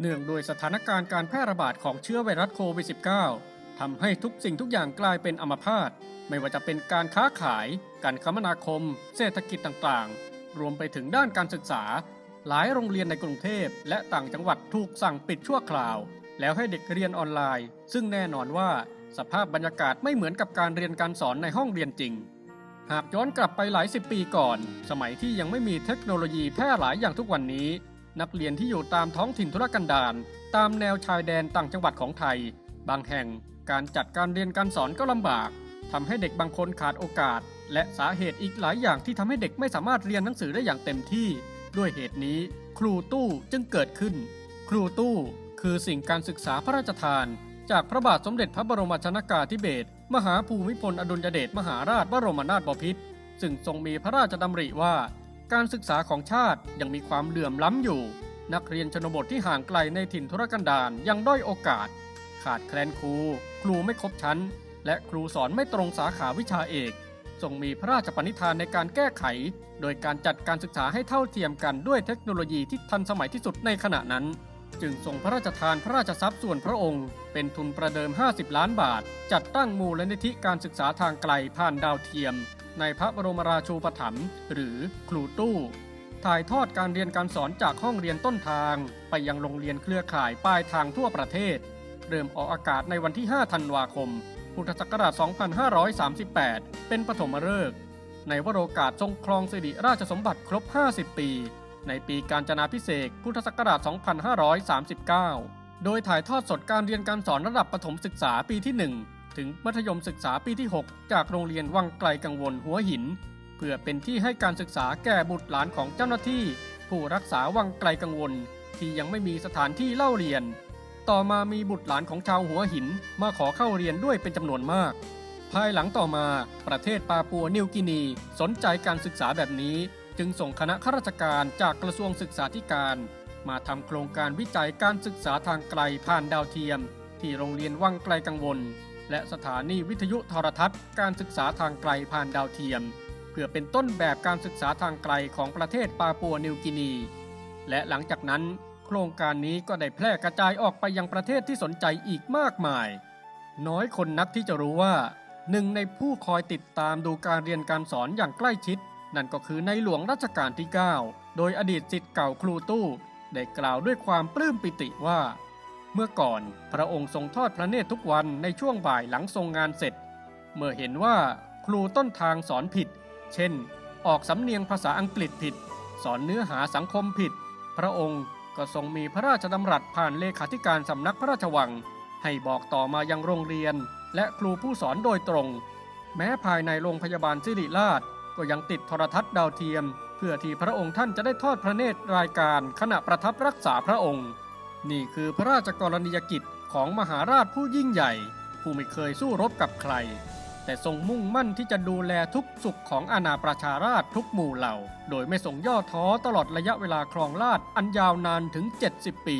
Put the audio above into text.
เนื่องด้วยสถานการณ์การแพร่ระบาดของเชื้อไวรัสโควิด -19 ทำให้ทุกสิ่งทุกอย่างกลายเป็นอัมพาตไม่ว่าจะเป็นการค้าขาย การคมนาคม เศรษฐกิจต่างๆ รวมไปถึงด้านการศึกษา หลายโรงเรียนในกรุงเทพและต่างจังหวัดถูกสั่งปิดชั่วคราว แล้วให้เด็กเรียนออนไลน์ ซึ่งแน่นอนว่าสภาพบรรยากาศไม่เหมือนกับการเรียนการสอนในห้องเรียนจริง หากย้อนกลับไปหลายสิบปีก่อน สมัยที่ยังไม่มีเทคโนโลยีแพร่หลายอย่างทุกวันนี้ นักเรียนที่อยู่ตามท้องถิ่นธุรกันดารตามแนวชายแดนต่างจังหวัดของไทย บางแห่งการจัดการเรียนการสอนก็ลำบากทำให้เด็กบางคนขาดโอกาส และสาเหตุอีกหลายอย่างที่ทำให้เด็กไม่สามารถเรียนหนังสือได้อย่างเต็มที่ ด้วยเหตุนี้ครูตู้จึงเกิดขึ้น ครูตู้คือสิ่งการศึกษาพระราชทาน จากพระบาทสมเด็จพระบรมชนากาธิเบศรมหาภูมิพลอดุลยเดชมหาราชบรมนาถบพิตรซึ่งทรงมีพระราชดำริว่า การศึกษาของชาติยังมีความเหลื่อมล้ำอยู่ นักเรียนชนบทที่ห่างไกลในถิ่นธุรกันดารยังด้อยโอกาส ขาดแคลนครู ครูไม่ครบชั้น และครูสอนไม่ตรงสาขาวิชาเอกทรงมีพระราชปณิธานในการแก้ไข โดยการจัดการศึกษาให้เท่าเทียมกันด้วยเทคโนโลยีที่ทันสมัยที่สุดในขณะนั้น จึงทรงพระราชทานพระราชทรัพย์ส่วนพระองค์ เป็นทุนประเดิม 50 ล้านบาท จัดตั้งมูลนิธิการศึกษาทางไกลผ่านดาวเทียม ในพระบรมราชูปถัมภ์หรือครูตู้ ถ่ายทอดการเรียนการสอนจากห้องเรียนต้นทาง ไปยังโรงเรียนเครือข่ายปลายทางทั่วประเทศ เริ่มออกอากาศในวันที่ 5 ธันวาคม พุทธศักราช 2538 เป็นปฐมฤกษ์ในวโรกาสทรงครองสิริราชสมบัติครบ 50 ปี ในปีการจนาพิเศษพุทธศักราช 2539 โดยถ่ายทอดสดการเรียนการสอนระดับประถมศึกษาปีที่ 1 ถึงมัธยมศึกษาปีที่ 6 จากโรงเรียนวังไกลกังวลหัวหิน เพื่อเป็นที่ให้การศึกษาแก่บุตรหลานของเจ้าหน้าที่ ผู้รักษาวังไกลกังวล ที่ยังไม่มีสถานที่เล่าเรียน ต่อมามีบุตรหลานของชาวหัวหินมาขอเข้าเรียนด้วยเป็นจำนวนมาก ภายหลังต่อมาประเทศปาปัวนิวกินี สนใจการศึกษาแบบนี้ จึงส่งคณะข้าราชการจากกระทรวงศึกษาธิการ มาทำโครงการวิจัยการศึกษาทางไกลผ่านดาวเทียม ที่โรงเรียนวังไกลกังวล และสถานีวิทยุโทรทัศน์ การศึกษาทางไกลผ่านดาวเทียม เพื่อเป็นต้นแบบการศึกษาทางไกลของประเทศปาปัวนิวกินี และหลังจากนั้น โครงการนี้ก็ได้แพร่กระจายออกไปยังประเทศที่สนใจอีกมากมาย น้อยคนนักที่จะรู้ว่า หนึ่งในผู้คอยติดตามดูการเรียนการสอนอย่างใกล้ชิด นั่นก็คือในหลวงรัชกาลที่ 9 โดยอดีตสิทธิ์เก่าครูตู้ ได้กล่าวด้วยความปลื้มปิติว่า มื่อก่อนพระองค์ทรงทอดพระเนตรทุกวันในช่วงบ่ายหลังทรงงานเสร็จ เมื่อเห็นว่าครูต้นทางสอนผิด เช่น ออกสำเนียงภาษาอังกฤษผิด สอนเนื้อหาสังคมผิด พระองค์ก็ทรงมีพระราชดำรัสผ่านเลขาธิการสำนักพระราชวัง ให้บอกต่อมายังโรงเรียน และครูผู้สอนโดยตรง แม้ภายในโรงพยาบาลสิริราช ก็ยังติดโทรทัศน์ดาวเทียม เพื่อที่พระองค์ท่านจะได้ทอดพระเนตรรายการขณะประทับรักษาพระองค์ นี่คือพระราชกรณียกิจของมหาราชผู้ยิ่งใหญ่ ผู้ไม่เคยสู้รบกับใคร แต่ทรงมุ่งมั่นที่จะดูแลทุกสุขของอาณาประชาราชทุกหมู่เหล่า โดยไม่ทรงย่อท้อตลอดระยะเวลาครองราชอันยาวนานถึง 70 ปี